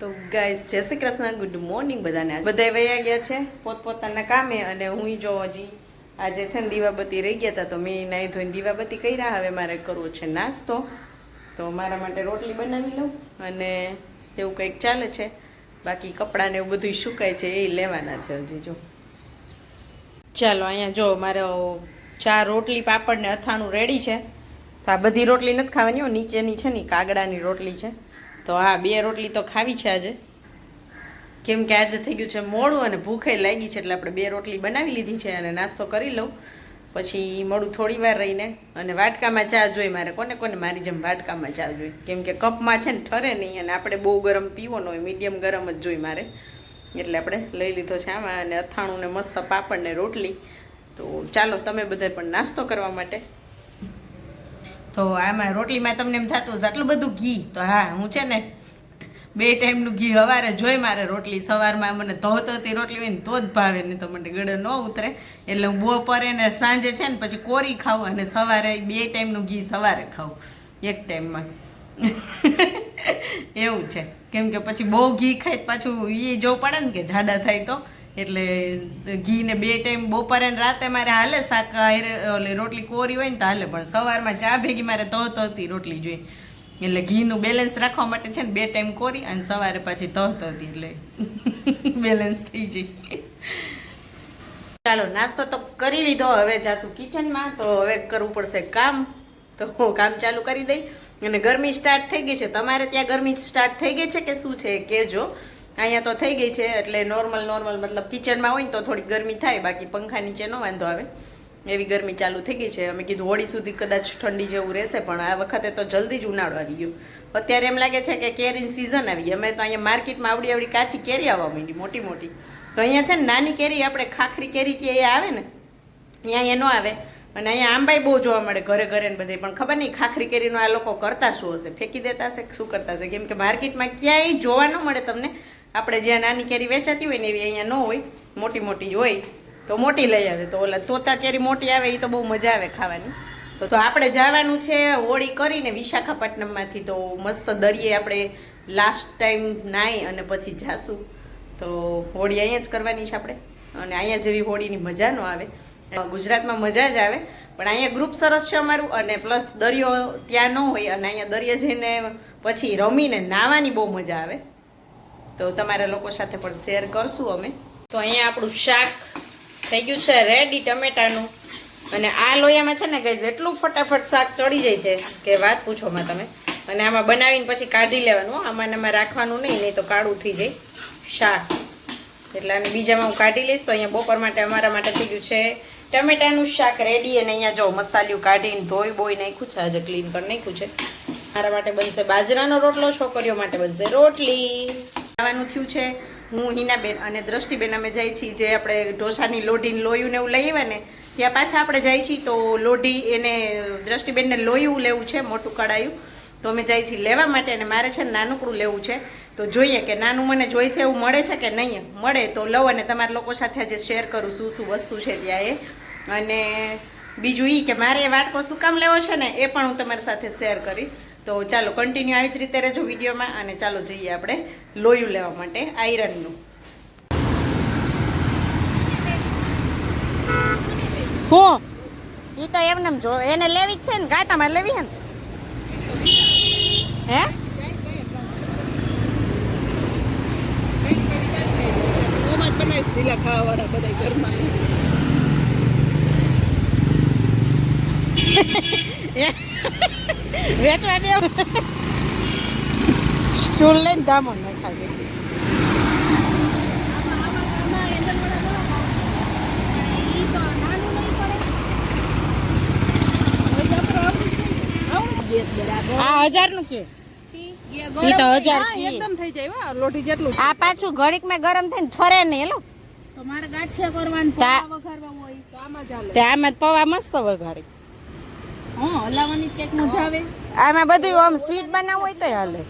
તો ગાઈસ જય Shri Krishna good morning બધાને. બધા વયા ગયા છે પોતપોતાના કામે અને હું જો. હજી આજે છે ને દીવાબત્તી રહી ગયા હતા તો મેં નાહી ધોઈને દીવાબત્તી કર્યા. હવે મારે કરવો છે નાસ્તો. તો મારા માટે રોટલી બનાવી લઉં અને એવું કંઈક ચાલે છે. બાકી કપડાને એવું બધું સુકાય છે, એ લેવાના છે હજી જો. ચાલો, અહીંયા જો મારે ચાર રોટલી, પાપડ ને અથાણું રેડી છે. તો આ બધી રોટલી નથી ખાવાની નીચેની છે ને કાગડાની રોટલી છે. તો હા બે રોટલી તો ખાવી છે આજે. કેમ કે આજે થઈ ગયું છે મોડું અને ભૂખે લાગી છે એટલે આપણે બે રોટલી બનાવી લીધી છે અને નાસ્તો કરી લઉં. પછી મોડું થોડી વાર રહીને અને વાટકામાં ચા જોઈએ મારે. કોને કોને? મારી જેમ વાટકામાં ચા જોઈએ. કેમ કે કપમાં છે ને ઠરે નહીં અને આપણે બહુ ગરમ પીવો ન હોય, મીડિયમ ગરમ જ જોઈ મારે. એટલે આપણે લઈ લીધો છે આમાં અને અથાણું ને મસ્ત પાપડ ને રોટલી. તો ચાલો, તમે બધા પણ નાસ્તો કરવા માટે તો આમાં રોટલીમાં તમને એમ થતું હશે, આટલું બધું ઘી. તો હા, હું છે ને બે ટાઈમનું ઘી સવારે જોઈ મારે રોટલી. સવારમાં મને ધોતોતી રોટલી હોય ને તો જ ભાવે, નહીં તો મને ગળે ન ઉતરે. એટલે હું બપોરે ને સાંજે છે ને પછી કોરી ખાઉં અને સવારે બે ટાઈમનું ઘી સવારે ખાઉં, એક ટાઈમમાં. એવું છે. કેમ કે પછી બહુ ઘી ખાય પાછું એ જોવું પડે ને કે જાડા થાય તો. એટલે ઘીને બે ટાઈમ બપોરે ને રાતે મારે હાલે શાક ઓલી રોટલી કોરી હોય ને તો હાલે. પણ સવારમાં ચા ભેગી મારે તો તોતી રોટલી જોઈએ એટલે ઘીનું બેલેન્સ રાખવા માટે છે ને બે ટાઈમ કોરી અને સવારે પાછી તો તોતી એટલે બેલેન્સ થઈ જાય. ચાલો, નાસ્તો તો કરી લીધો. હવે જાશું કિચનમાં તો હવે કરવું પડશે કામ. તો હું કામ ચાલુ કરી દઈ. અને ગરમી સ્ટાર્ટ થઈ ગઈ છે. તમારે ત્યાં ગરમી સ્ટાર્ટ થઈ ગઈ છે કે શું છે? કહેજો. અહીંયા તો થઈ ગઈ છે એટલે નોર્મલ નોર્મલ મતલબ કિચનમાં હોય ને તો થોડી ગરમી થાય, બાકી પંખા નીચે ન વાંધો આવે. એવી ગરમી ચાલુ થઈ ગઈ છે. અમે કીધું હોળી સુધી કદાચ ઠંડી જેવું રહેશે, પણ આ વખતે તો જલ્દી જ ઉનાળો આવી ગયો. અત્યારે એમ લાગે છે કે કેરીની સિઝન આવી અમે તો અહીંયા માર્કેટમાં આવડી આવડી કાચી કેરી આવવા માંડી, મોટી મોટી. તો અહીંયા છે ને નાની કેરી, આપણે ખાખરી કેરી કે એ આવે ને અહીંયા અહીંયા ન આવે. અને અહીંયા આંબાઈ બહુ જોવા મળે ઘરે ઘરે ને બધે. પણ ખબર નહીં ખાખરી કેરીનો આ લોકો કરતા શું હશે? ફેંકી દેતા હશે શું કરતા હશે? કેમ કે માર્કેટમાં ક્યાંય જોવા ન મળે તમને. આપણે જ્યાં નાની કેરી વેચાતી હોય ને એવી અહીંયા ન હોય, મોટી મોટી જ હોય, તો મોટી લઈ આવે. તો ઓલા તોતા કેરી મોટી આવે એ તો બહુ મજા આવે ખાવાની. તો તો આપણે જવાનું છે હોળી કરીને વિશાખાપટ્ટનમમાંથી, તો મસ્ત દરિયે આપણે લાસ્ટ ટાઈમ નાહી અને પછી જાશું. તો હોળી અહીંયા જ કરવાની છે આપણે. અને અહીંયા જેવી હોળીની મજા ન આવે. ગુજરાતમાં મજા જ આવે, પણ અહીંયા ગ્રુપ સરસ છે અમારું, અને પ્લસ દરિયો ત્યાં ન હોય, અને અહીંયા દરિયા જઈને પછી રમીને નાહવાની બહુ મજા આવે. તો તમારા લોકો સાથે પણ શેર કરશું અમે. તો અહીંયા આપણું શાક થઈ ગયું છે રેડી ટમેટાનું. અને આ લોયામાં છે ને ગઈ એટલું ફટાફટ શાક ચડી જાય છે કે વાત પૂછો માં તમે. અને આમાં બનાવીને પછી કાઢી લેવાનું. આમાં આમાં રાખવાનું નહીં નહીં તો કાળું થઈ જાય શાક. એટલે આને બીજામાં હું કાઢી લઈશ. તો અહીંયા બપોર માટે અમારા માટે થઈ ગયું છે ટમેટાનું શાક રેડી અને અહીંયા જો મસાલિયું કાઢીને ધોઈ બોઈ નાખ્યું છે. આજે ક્લીન કરી નાખ્યું છે. મારા માટે બનશે બાજરાનો રોટલો, છોકરીઓ માટે બનશે રોટલી. ખાવાનું થયું છે. હું હિનાબેન અને દ્રષ્ટિબેન અમે જાય છીએ જે આપણે ઢોસાની લોઢીને લોયું ને એવું લઈ આવ્યા ને, ત્યાં પાછા આપણે જાય છીએ તો લોઢી એને દ્રષ્ટિબેનને લોયું લેવું છે, મોટું કડાયું તો અમે જાય છીએ લેવા માટે અને મારે છે ને નાનકડું લેવું છે. તો જોઈએ કે નાનું મને જોઈ છે એવું મળે છે કે નહીં? મળે તો લઉં અને તમારા લોકો સાથે આજે શેર કરું શું શું વસ્તુ છે ત્યાં એ. અને બીજું એ કે મારે એ વાટકો શું કામ લેવો છે ને, એ પણ હું તમારી સાથે શેર કરીશ. તો ચાલો કન્ટિન્યુ આવી જ રીતે રહેજો વિડીયોમાં અને ચાલો જઈએ આપણે લોયું લેવા માટે આયરનનું. હું. એ તો એમને એમ જો એને લેવી જ છે ને ગાય તમારે લેવી છે ને? હે? બનાવીશ ઢીલા ખાવાવાળા બધા ઘરમાં વેચવા દે સ્ટૂલ લઈને દામો નાખાય આ હજારનું કે તો હજાર એકદમ થઈ જાય હો, લોઢી જેટલું આ પાછું ઘડીકમાં ગરમ થઈને ઠરે નહીં એલો તમારે ગાંઠિયા કરવાનું વઘારવા હોય તો આમાં ચાલે આમાં જ મસ્ત વઘારી. હા હલાવવાની ક્યાંક મજા આવે. આમાં બધું આમ સ્વીટ બનાવવું હોય તો હાલે.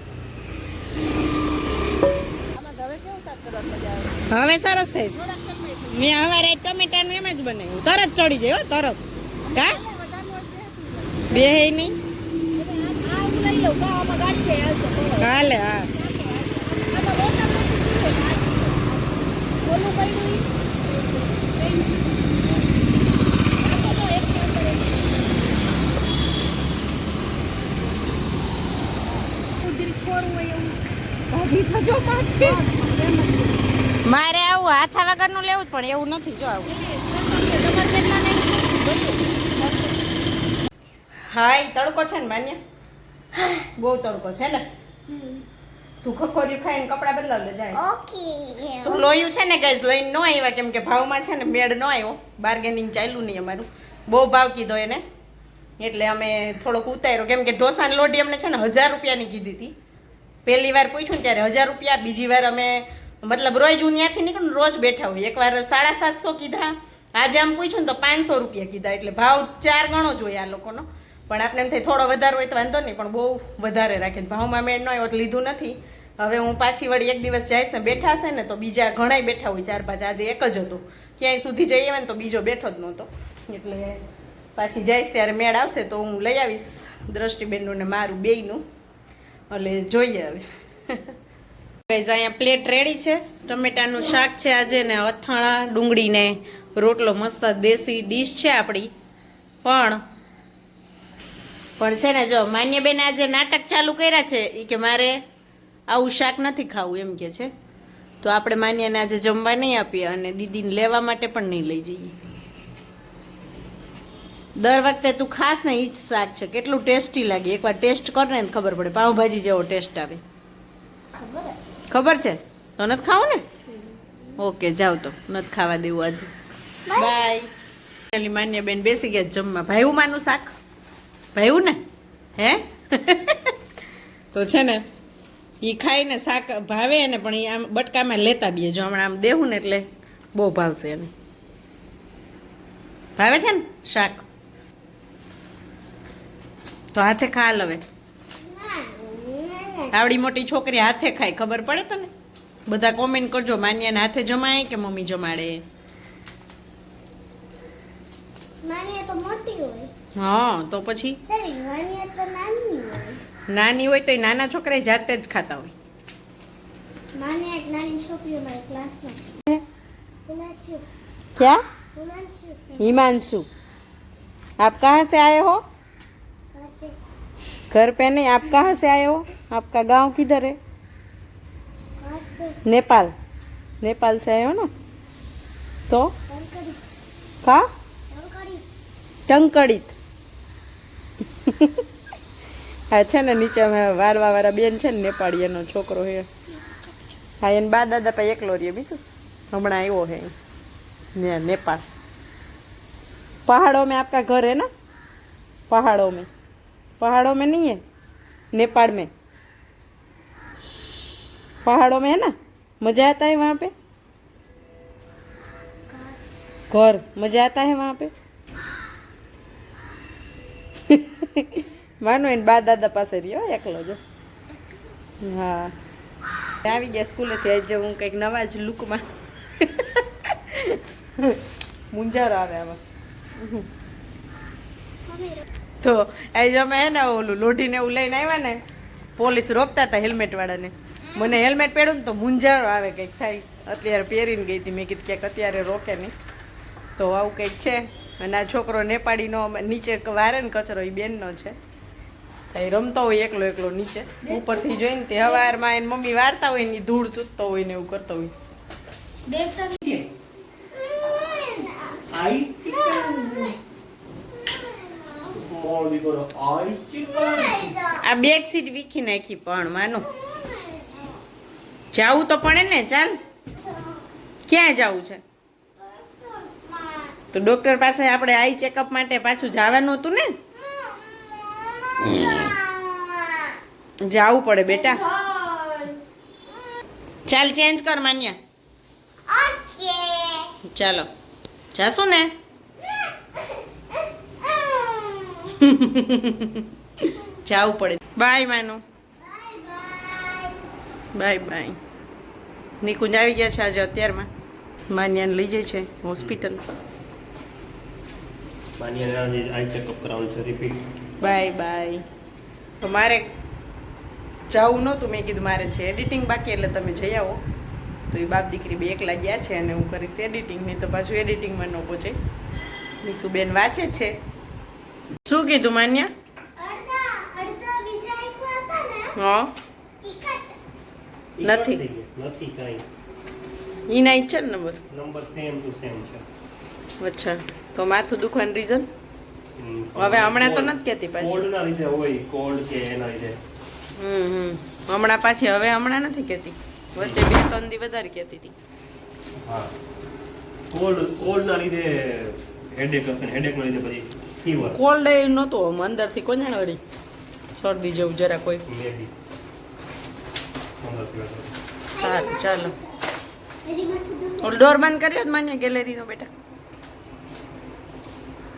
હવે સરસ છે. મેં અમારે ટમેટાનું એમ જ બનાવ્યું. તરત ચડી જાય હો તરત. કા? બે હે નહીં? હાલે હા. Thank you. મારે આવું હાથા વગરનું લેવું પણ એવું નથી, જો આવું. હા એ તડકો છે ને માન્ય? બહુ તડકો છે ને? તું ખખોરી ખાઈને કપડાં બદલાવ જાય. ઓકે તો લોયું છે ને ગઈ લઈને ન આવ્યા, કેમ ભાવમાં છે ને મેળ ન આવ્યો. બાર્ગેનિંગ ચાલ્યું નહીં અમારું. બહુ ભાવ કીધો એને. એટલે અમે થોડોક ઉતાર્યો. કેમ કે ઢોસાની લોઢી અમને છે ને હજાર રૂપિયાની કીધી હતી. પહેલી વાર પૂછ્યું ત્યારે હજાર રૂપિયા, બીજી વાર અમે, મતલબ રોજ હું ત્યાંથી નીકળું રોજ બેઠા હોય એકવાર સાડા સાતસો કીધા, આજે આમ પૂછ્યું ને તો પાંચસો રૂપિયા કીધા, એટલે ભાવ ચાર ગણો જ હોય આ લોકોનો. પણ આપણે એમ થાય થોડો વધારે હોય તો વાંધો નહીં, પણ બહુ વધારે રાખે ભાવમાં મેળ ન હોય તો લીધું નથી. હવે હું પાછી વળી એક દિવસ જઈશ ને બેઠા હશે ને તો બીજા ઘણાય બેઠા હોય, ચાર પાંચ, આજે એક જ હતો. ક્યાંય સુધી જઈએ ને તો બીજો બેઠો જ નહોતો. એટલે પાછી જઈશ ત્યારે મેળ આવશે તો હું લઈ આવીશ દ્રષ્ટિબેનનું ને મારું બેયનું. એટલે જોઈએ હવે. ગાઈઝ અહીંયા પ્લેટ રેડી છે. ટમેટાનું શાક છે આજે ને અથાણા, ડુંગળીને રોટલો મસ્ત દેશી ડીશ છે આપણી. પણ પણ છે ને જો, માન્યબેન આજે નાટક ચાલુ કર્યા છે. એ કે મારે આવું શાક નથી ખાવું એમ કે છે. તો આપણે માન્યને આજે જમવા નહીં આપીએ અને દીદીને લેવા માટે પણ નહીં લઈ જઈએ. દર વખતે તું ખાસ ને એ જ શાક છે. કેટલું ટેસ્ટી લાગે. એકવાર ટેસ્ટ કર ને ખબર પડે. પાઉંભાજી જેવો ટેસ્ટ આવે. ખબર છે? તો નથી ખાવું ને? ઓકે જાવ તો. નથી ખાવા દેવું આજે. બાય. માન્ય બેન બેસી ગયા જમવા. ભાઈવું માનું શાક? ભાઈવું ને હે? તો છે ને એ ખાઈને શાક ભાવે ને પણ એ આમ બટકામાં લેતા બીએ જો હમણાં આમ દેવું ને એટલે બહુ ભાવશે એને. ભાવે છે ને શાક? તો હાથે ખા લવે આવડી મોટી છોકરી હાથે ખાય ખબર પડે તને બધા કોમેન્ટ કરજો માન્યાને હાથે જમાય કે મમ્મી જમાડે માનિયા તો મોટી હોય હા તો પછી સરી માનિયા તો નાની હોય નાની હોય તો એ નાના છોકરા જાતે જ ખાતા હોય માનિયા એક નાની છોકરી અમારા ક્લાસમાં હિમાંશુ क्या હિમાંશુ हिमांशु आप कहाँ से आए हो કાતે घर पे नहीं आप कहाँ से आए हो आपका गांव किधर है કાતે नेपाल नेपाल से आए हो ना तो ટંકડી का ટંકડી ટંકડિત હા છે ને નીચે અમે વારવા વાળા બેન છે ને નેપાળી એનો છોકરો છે હા એને બા દાદા પાસે એકલો રહીએ બીજું હમણાં આવ્યો है ને नेपाल पहाड़ों में आपका घर है ना पहाड़ों में पहाड़ों में नहीं है नेपाल में पहाड़ों में है ना मजा आता है वहाँ पे घर मजा आता है वहाँ पे માનો એને બા દાદા પાસે રહ્યો એકલો જો હા આવી ગયા સ્કૂલેથી આજે હું કંઈક નવા જ લુકમાં મુંજારો આવે આમાં તો આજે અમે હે ને ઓલું લોઢીને એવું લઈને આવ્યા ને પોલીસ રોકતા હતા હેલ્મેટ વાળાને. મને હેલ્મેટ પહેરું ને તો મુંજારો આવે કંઈક થાય. અત્યારે પહેરીને ગઈ હતી. મેં કીધું ક્યાંક અત્યારે રોકે નહીં. તો આવું કંઈક છે. અને આ છોકરો નેપાળીનો નીચે વારે ને કચરો એ બેનનો છે. એ રમતો હોય એકલો એકલો નીચે. ઉપરથી જોઈને તે હવારમાં એની મમ્મી વારતા હોય ને ધૂળ ચૂતતો હોય ને એવું કરતો હોય. Ice ice chicken. આ બેડશીટ વીખી નાખી પણ માનો. જાવું તો પડે ને ચાલ. ક્યાં જવું છે? તો ડોક્ટર પાસે આપણે આઈ ચેકઅપ માટે પાછું જવાનું હતું ને? જાવું પડે બેટા. ચાલ ચેન્જ કર માન્યા. ચાલો. જાશું ને? જાવું પડે. બાય માનું. Bye bye. નિકુંજ આવી ગયા છે આજે અત્યારમાં. માન્યાને લઈ જાય છે હોસ્પિટલ. માન્યાને આઈ ચેકઅપ કરાવવાનું છે રિપીટ બાય બાય. તો મારે જવું નહોતું મેં કીધું મારે છે એડિટિંગ બાકી એટલે તમે જઈ આવો. તો એ બાપ દીકરી બે એકલા ગયા છે અને હું કરીશ એડિટિંગ નહીં તો પાછું એડિટિંગમાં ન પહોંચે. મીસુબેન વાંચે જ છે. શું કીધું માન્યા? હા. ઈ ઈ નથી. નથી કાંઈ. ઈચ્છા ને number? Number same to same છે. અચ્છા. તો માથું દુખવાનું રીઝન હવે હમણાં તો નથી કહેતી પાછી. કોલ્ડના લીધે હોય કોલ્ડ કે એના લીધે. હમ હમ. હમણાં પાછી હવે હમણાં નથી કહેતી. વચ્ચે બે ત્રણ દી વધારે કહેતી હતી. હા. કોલ્ડ કોલ્ડના લીધે હેડેક હશે હેડેકના લીધે પછી કોલ્ડ એ નહોતું આમ અંદરથી કોણ જાણે વળી? શરદી જેવું જરા કોઈ. મેબી સારું ચાલો. ઓલો ડોર બંધ કર્યો માન્ય ગેલેરીનો બેટા.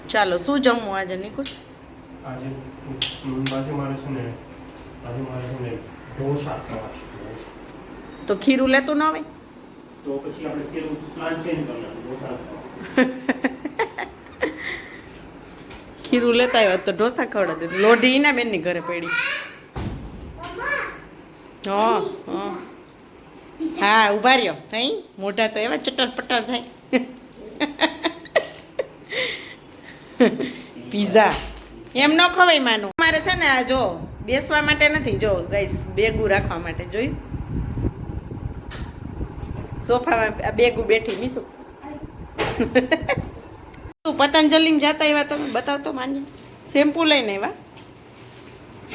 ચાલો શું જમવું આજે નિકુલ? આજે આજે મારે છે ને આજે મારે છે ને ઢોસા ખાવા છે તો ખીરું લેતું ના હોય? તો પછી આપણે ખીરું પ્લાન ચેન્જ કરવાનું ઢોસા ખાવા. ખીરું લેતા આવ્યા તો ઢોસા ખવડાવી દીધું. લોઢી ઈના બેનની ઘરે પડી. હા હા. ઊભા રહ્યો. થઈ? મોઢા તો એવા ચટર પટર થાય. પીઝા. એમ ન ખવાય માનું. મારે છે ને આ જો બેસવા માટે નથી. જો ગઈશ બેગું રાખવા માટે. જોયું? સોફામાં બેગુ બેઠી તું પતંજલિમાં જતા એવા તમે બતાવતો માન્ય. શેમ્પુ લઈને એવા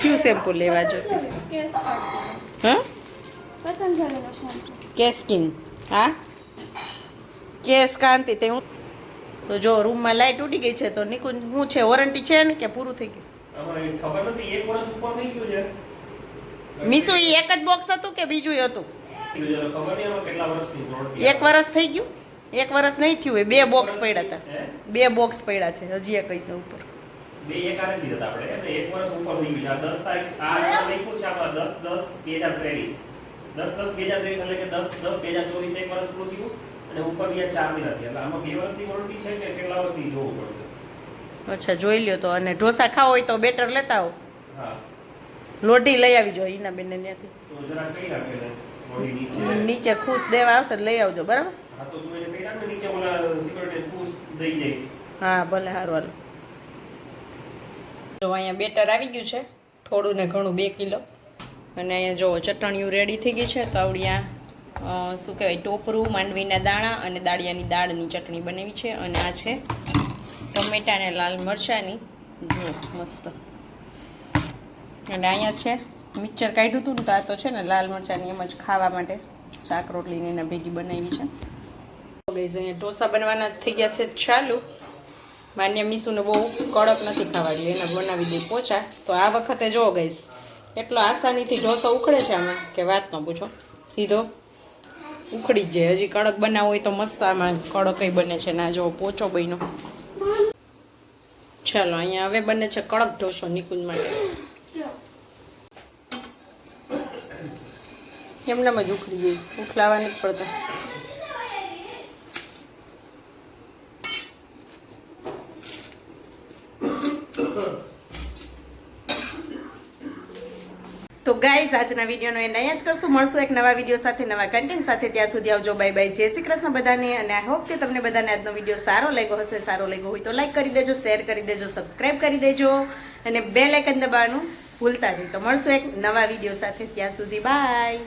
કયું શેમ્પુ લેવા જો? હા? પતંજલિનો શેમ્પુ. કેસ્કિન હા? કેસ કાંતિ તે હું તો જો રૂમમાં લાઈટ ઉડી ગઈ છે તો નિકુંજ શું છે વોરંટી છે ને કે પૂરું થઈ ગયું? આમાં એ ખબર નથી એક વર્ષ ઉપર થઈ ગયું છે. મીસુ એક જ બોક્સ હતું કે બીજું હતું? ખબર નહીં કેટલા વર્ષની એક વર્ષ થઈ ગયું? એક વર્ષ નહીં થયું એ બે બોક્સ પડ્યા હતા. બે બોક્સ પડ્યા છે હજી એક છે ઉપર. બે એક આરે લીધા આપણે એટલે એક વર્ષ ઉપર થઈ ગયું છે. તારીખ આ લખ્યું એટલે કે એક વર્ષ પૂરું થયું અને ઉપર બીજા ચાર મહિના થયા એટલે આમાં બે વર્ષની વોરંટી છે કે કેટલા વર્ષની જોવું પડશે? અચ્છા જોઈ લ્યો તો. અને ઢોસા ખાવ હોય તો બેટર લેતા આવો. હા. લોઢી લઈ આવી જોઈએ એના બેને ત્યાંથી તો જરા કઈ રાખે ને નીચે. નીચે ખુશ દેવા આવશે લઈ આવજો બરાબર? હા ભલે સારું હાલ. જો અહીંયા બેટર આવી ગયું છે, થોડું ને ઘણું બે કિલો. અને અહીંયા જો ચટણીયું રેડી થઈ ગઈ છે, તો આવડી શું કહેવાય, ટોપરું, માંડવીના દાણા અને દાળિયાની દાળની ચટણી બનાવી છે. અને આ છે ટમેટા અને લાલ મરચાંની. જો, મસ્ત. અને અહીંયા છે, મિક્સર કાઢ્યું હતું ને, તો આ તો છે ને લાલ મરચાંની એમ જ ખાવા માટે શાક રોટલીને એના ભેગી બનાવી છે. ગઈઝ અહીંયા ઢોસા બનવાના થઈ ગયા છે ચાલુ. માન્ય મીસુને બહુ કડક નથી ખાવાડી એને બનાવી દઈ પોચા. તો આ વખતે જો ગઈશ. એટલો આસાનીથી ઢોસો ઉખડે છે આમાં કે વાત ન પૂછો. સીધો ઉખડી જ જાય. હજી કડક બનાવવો હોય તો મસ્ત આમાં કડકય બને છે. ના, જો પોચો બન્યો. ચાલો, અહીંયા હવે બને છે કડક ઢોસો નિકુંજ માટે. એમનામાં જ ઉખડી જાય. ઉખલાવા નથી પડતા. તો ગાઈઝ આજના વિડીયોનો એન્ડ અહીંયા જ કરશું. મળશું એક નવા વીડિયો સાથે, નવા કન્ટેન્ટ સાથે. ત્યાં સુધી આવજો. બાય બાય જય શ્રી કૃષ્ણ બધાને. અને આઈ હોપ કે તમને બધાને આજનો વીડિયો સારો લાગ્યો હશે. સારો લાગ્યો હોય તો લાઈક કરી દેજો શેર કરી દેજો સબસ્ક્રાઈબ કરી દેજો. અને બે લાઇકન દબાવવાનું ભૂલતા નહીં. તો મળશું એક નવા વીડિયો સાથે. ત્યાં સુધી બાય